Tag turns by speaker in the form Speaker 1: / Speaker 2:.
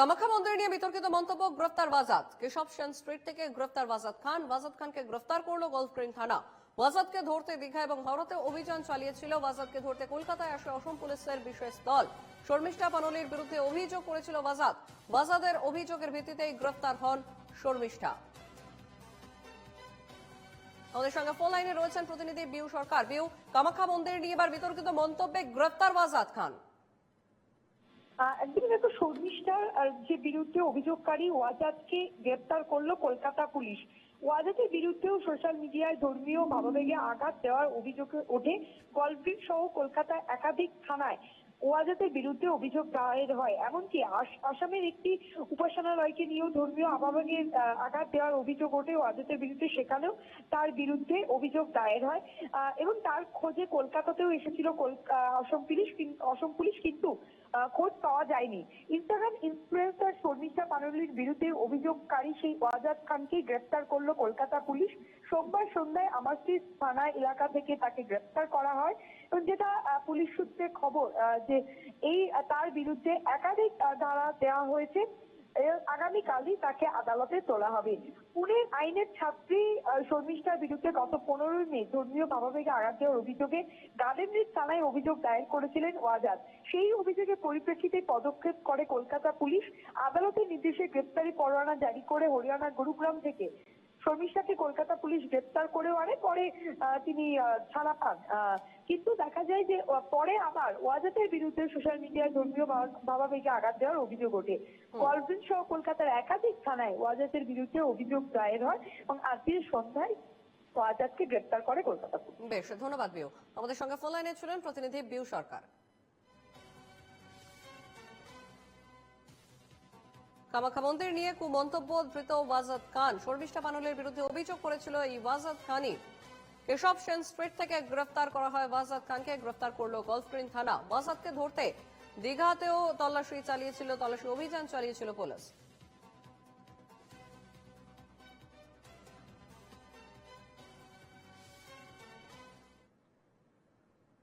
Speaker 1: কামাখ্যা মন্দির নিয়ে বিতর্কিত মন্তব্য, গ্রেফতার ওয়াজাদ। কেশব সেন স্ট্রিট থেকে গ্রেফতার ওয়াজাদ খান। ওয়াজাদ খানকে গ্রেফতার করল গলফগ্রিন থানা। ওয়াজাদকে ধরতে দীঘা এবং ভারতে অভিযান চালিয়েছিল। ওয়াজাদকে ধরতে কলকাতায় আসে অসম পুলিশের বিশেষ দল। শর্মিষ্ঠা পানলির বিরুদ্ধে অভিযোগ করেছিল ওয়াজাদ। ওয়াজাদের অভিযোগের ভিত্তিতেই গ্রেফতার হন শর্মিষ্ঠা। আমাদের সঙ্গে ফোন লাইনে রয়েছেন প্রতিনিধি বিউ সরকার। বিউ, কামাখ্যা মন্দির নিয়ে এবার বিতর্কিত মন্তব্যে গ্রেফতার ওয়াজাদ খান।
Speaker 2: একদিকে দেখো শর্মিষ্ঠার যে বিরুদ্ধে অভিযোগকারী ওয়াজাদকে গ্রেপ্তার করল কলকাতা পুলিশ। ওয়াজাদের বিরুদ্ধেও সোশ্যাল মিডিয়ায় ধর্মীয় ভাবাবেগে আঘাত দেওয়ার অভিযোগে ওঠে গল্ফগ্রিন সহ কলকাতায় একাধিক থানায়। ওয়াজাদের বিরুদ্ধে অভিযোগ দায়ের হয়। এমনকি আস- আসামের একটি উপাসনালয়কে নিয়েও ধর্মীয় আবাবেগের আঘাত দেওয়ার অভিযোগ ওঠে ওয়াজাদের বিরুদ্ধে। সেখানেও তার বিরুদ্ধে অভিযোগ দায়ের হয়। এবং তার খোঁজে কলকাতাতেও এসেছিল অসম পুলিশ অসম পুলিশ কিন্তু খোঁজ পাওয়া যায়নি। ইনস্টাগ্রাম ইনফ্লুয়েন্সার শর্মিষ্ঠা পানলির বিরুদ্ধে অভিযোগকারী সেই ওয়াজাদ খানকে গ্রেপ্তার করল কলকাতা পুলিশ। সোমবার সন্ধ্যায় আমাস্ট্রিট থানা এলাকা থেকে তাকে গ্রেপ্তার করা হয় এবং যেটা পুলিশ সূত্রে খবর যে এই, তার বিরুদ্ধে একাধিক ধারা দেওয়া হয়েছে। আগামীকালই তাকে আদালতে তোলা হবে। পুনের আইনের ছাত্রী শর্মিষ্ঠার বিরুদ্ধে গত পনেরোই মে ধর্মীয় ভাবাবেগে আঘাত দেওয়ার অভিযোগে গার্ডেনরিজ থানায় অভিযোগ দায়ের করেছিলেন ওয়াজাদ। সেই অভিযোগের পরিপ্রেক্ষিতে পদক্ষেপ করে কলকাতা পুলিশ। আদালতের নির্দেশে গ্রেপ্তারি পরোয়ানা জারি করে হরিয়ানার গুরুগ্রাম থেকে শর্মিষ্ঠাকে কলকাতা পুলিশ গ্রেপ্তার করেও আনে পরে তিনি ছাড়া পান। কিন্তু দেখা যায় যে পরে আবার ওয়াজাতের বিরুদ্ধে সোশ্যাল মিডিয়ায় ধর্মীয় ভাবা- ভাবাবেগে আঘাত দেওয়ার অভিযোগ ওঠে। গলফগ্রিন সহ কলকাতার একাধিক থানায় ওয়াজাতের বিরুদ্ধে অভিযোগ দায়ের হয় এবং আজকের সন্ধ্যায় ওয়াজাদকে গ্রেপ্তার করে কলকাতা পুলিশ।
Speaker 1: বেশ ধন্যবাদ বিউ আমাদের সঙ্গে ফোন লাইনে ছিলেন প্রতিনিধি বিউ সরকার। কামাখ্যা মন্দির নিয়ে কু মন্তব্য ধৃত ওয়াজাদ খান। শর্মিষ্ঠা পানলের বিরুদ্ধে অভিযোগ করেছিল এই ওয়াজাদ খানই। কেশব সেন স্ট্রিট থেকে গ্রেফতার করা হয়। ওয়াজাদ খানকে গ্রেফতার করল গলফগ্রিন থানা। ওয়াজাদকে ধরতে দীঘাতেও তল্লাশি চালিয়েছিল, তল্লাশি অভিযান চালিয়েছিল পুলিশ।